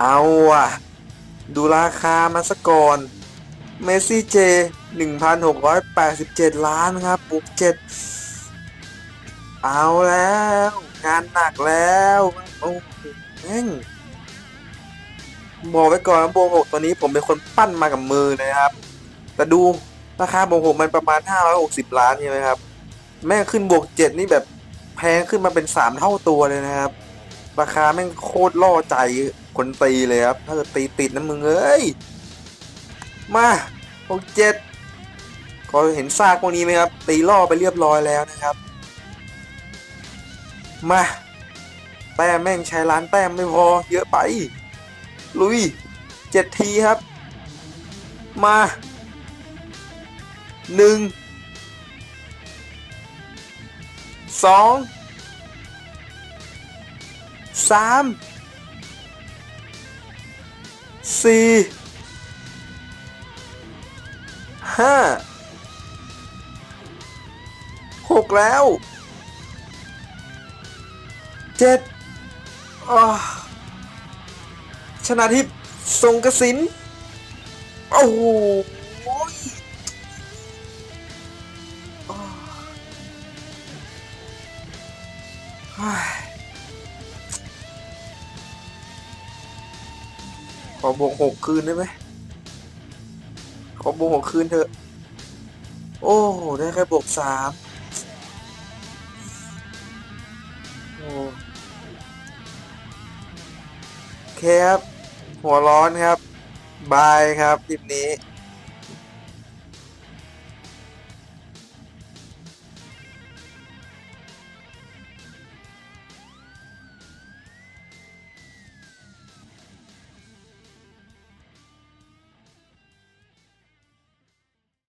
เอาอะดูราคามาสก่อนเมสซี่เจ 1,687 ล้านครับบวกเจ็ดเอาแล้ว งานหนักแล้วโอ้โหแม่งบอกไว้ก่อนนะโบวกหกตัวนี้ผมเป็นคนปั้นมากับมือนะครับ แต่ดูราคาโบวกหกมันประมาณ 560 ล้านใช่ไหมครับ แม่งขึ้นบวกเจ็ดนี่แบบแพงขึ้นมาเป็นสามเท่าตัวเลยนะครับ ราคาแม่งโคตรล่อใจ คนตีเลยครับ ถ้าเกิดตีติดนะมึงเอ้ย มาบวกเจ็ดก็เห็นซากพวกนี้ไหมครับ ตีล่อไปเรียบร้อยแล้วนะครับ มาแต้มแม่งใช้ล้านแต้มไม่พอ เยอะไป ลุยเจ็ดทีครับ มาหนึ่งสองสาม สี่ห้าหกแล้วเจ็ดอ้าวชนะทิพย์ทรงกสินโอ้โหอ้ ขอบวกหกคืนได้ไหมขอบวกหกคืนเถอะ โอ้ได้แค่บวกสามโอ้เคครับ หัวร้อนครับ บายครับคลิปนี้